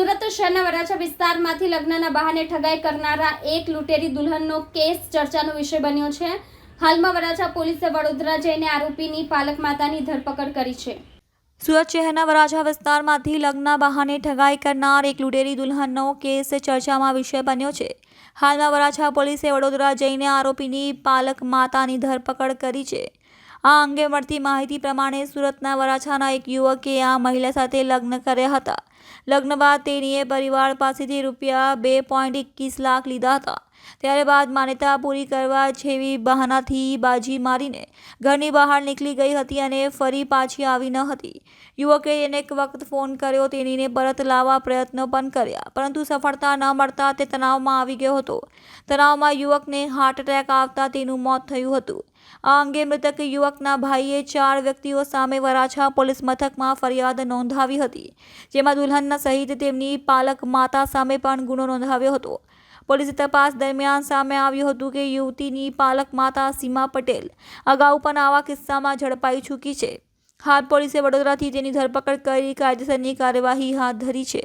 સુરત શહેરના વરાછા વિસ્તારમાંથી લગ્નના બહાને ઠગાઈ કરનારા એક લૂંટેરી દુલ્હનનો કેસ ચર્ચાનો વિષય બન્યો છે. હાલમાં વરાછા પોલીસે વડોદરા જઈને આરોપીની પાલક માતાની ધરપકડ કરી છે. સુરત શહેરના વરાછા વિસ્તારમાંથી લગ્ન બહાને ઠગાઈ કરનાર એક લૂંટેરી દુલ્હનનો કેસ ચર્ચામાં વિષય બન્યો છે. હાલમાં વરાછા પોલીસે વડોદરા જઈને આરોપીની પાલક માતાની ધરપકડ કરી છે. આ અંગે મળતી માહિતી પ્રમાણે સુરતના વરાછાના એક યુવકે આ મહિલા સાથે લગ્ન કર્યા હતા. લગ્ન બાદ તેણીએ પરિવાર પાસેથી રૂપિયા બે પોઈન્ટ એકવીસ લાખ લીધા હતા. ત્યારે બાદ માન્યતા પૂરી કરવા જેવી બહાનાથી બાજી મારીને ઘરની બહાર નીકળી ગઈ હતી અને ફરી પાછી આવી ન હતી. યુવકે અનેક વખત ફોન કર્યો, તેણીને પરત લાવવા પ્રયત્નો પણ કર્યા, પરંતુ સફળતા ન મળતા તે તણાવમાં આવી ગયો હતો. તણાવમાં યુવકને હાર્ટ એટેક આવતા તેનું મોત થયું હતું. આ અંગે મૃતક યુવકના ભાઈએ ચાર વ્યક્તિઓ સામે વરાછા પોલીસ મથકમાં ફરિયાદ નોંધાવી હતી, જેમાં દુલ્હનના સહિત તેમની પાલક માતા સામે પણ ગુનો નોંધાવ્યો હતો. પોલીસે તપાસ દરમિયાન સામે આવ્યું હતું કે યુવતીની પાલક માતા સીમા પટેલ અગાઉ પણ આવા કિસ્સામાં ઝડપાઈ ચૂકી છે. હાલ પોલીસે વડોદરાથી તેની ધરપકડ કરી કાયદેસરની કાર્યવાહી હાથ ધરી છે.